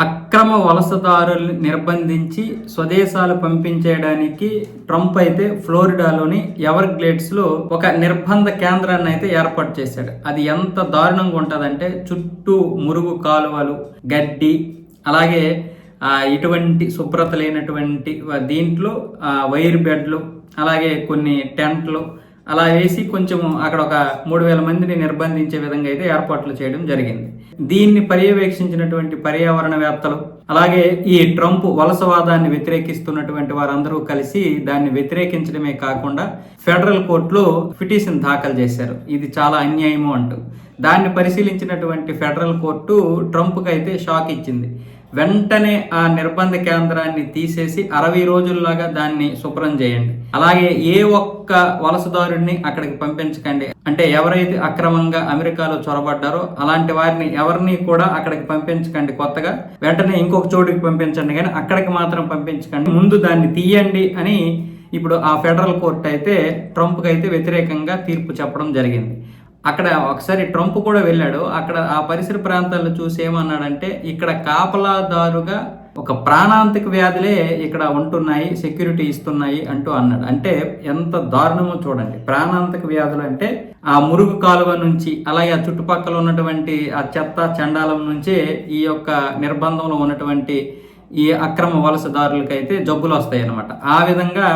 అక్రమ వలసదారుల్ని నిర్బంధించి స్వదేశాలు పంపించేయడానికి ట్రంప్ అయితే ఫ్లోరిడాలోని ఎవర్ ఒక నిర్బంధ కేంద్రాన్ని అయితే ఏర్పాటు చేశాడు. అది ఎంత దారుణంగా ఉంటుందంటే చుట్టూ మురుగు కాలువలు గడ్డి అలాగే ఇటువంటి శుభ్రత లేనటువంటి దీంట్లో వైర్ బెడ్లు అలాగే కొన్ని టెంట్లు అలా వేసి కొంచెం అక్కడ ఒక మూడు వేల మందిని నిర్బంధించే విధంగా అయితే ఏర్పాట్లు చేయడం జరిగింది. దీన్ని పర్యవేక్షించినటువంటి పర్యావరణవేత్తలు అలాగే ఈ ట్రంప్ వలసవాదాన్ని వ్యతిరేకిస్తున్నటువంటి వారందరూ కలిసి దాన్ని వ్యతిరేకించడమే కాకుండా ఫెడరల్ కోర్టులో పిటిషన్ దాఖలు చేశారు. ఇది చాలా అన్యాయము అంటూ. దాన్ని పరిశీలించినటువంటి ఫెడరల్ కోర్టు ట్రంప్కి అయితే షాక్ ఇచ్చింది. వెంటనే ఆ నిర్బంధ కేంద్రాన్ని తీసేసి అరవై రోజుల్లాగా దాన్ని శుభ్రం చేయండి. అలాగే ఏ ఒక్క వలసదారుడిని అక్కడికి పంపించకండి. అంటే ఎవరైతే అక్రమంగా అమెరికాలో చొరబడ్డారో అలాంటి వారిని ఎవరిని కూడా అక్కడికి పంపించకండి కొత్తగా. వెంటనే ఇంకొక చోటుకి పంపించండి కానీ అక్కడికి మాత్రం పంపించకండి. ముందు దాన్ని తీయండి అని ఇప్పుడు ఆ ఫెడరల్ కోర్టు అయితే ట్రంప్కి అయితే వ్యతిరేకంగా తీర్పు చెప్పడం జరిగింది. అక్కడ ఒకసారి ట్రంప్ కూడా వెళ్ళాడు. అక్కడ ఆ పరిసర ప్రాంతాల్లో చూసి ఏమన్నాడంటే ఇక్కడ కాపలాదారుగా ఒక ప్రాణాంతక వ్యాధులే ఇక్కడ ఉంటున్నాయి సెక్యూరిటీ ఇస్తున్నాయి అంటూ అన్నాడు. అంటే ఎంత దారుణమో చూడండి. ప్రాణాంతక వ్యాధులు అంటే ఆ మురుగు కాలువ నుంచి అలాగే ఆ చుట్టుపక్కల ఉన్నటువంటి ఆ చెత్త చండాలం నుంచే ఈ యొక్క నిర్బంధంలో ఉన్నటువంటి ఈ అక్రమ వలసదారులకైతే జబ్బులు వస్తాయి అన్నమాట ఆ విధంగా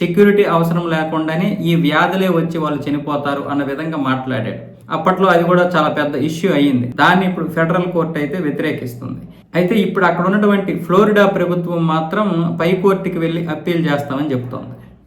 సెక్యూరిటీ అవసరం లేకుండానే ఈ వ్యాధులే వచ్చి వాళ్ళు చనిపోతారు అన్న విధంగా మాట్లాడాడు. అప్పట్లో అది కూడా చాలా పెద్ద ఇష్యూ అయ్యింది. దాన్ని ఇప్పుడు ఫెడరల్ కోర్టు అయితే వ్యతిరేకిస్తుంది. అయితే ఇప్పుడు అక్కడ ఉన్నటువంటి ఫ్లోరిడా ప్రభుత్వం మాత్రం పై కోర్టుకి వెళ్ళి అప్పీల్ చేస్తామని చెప్తోంది.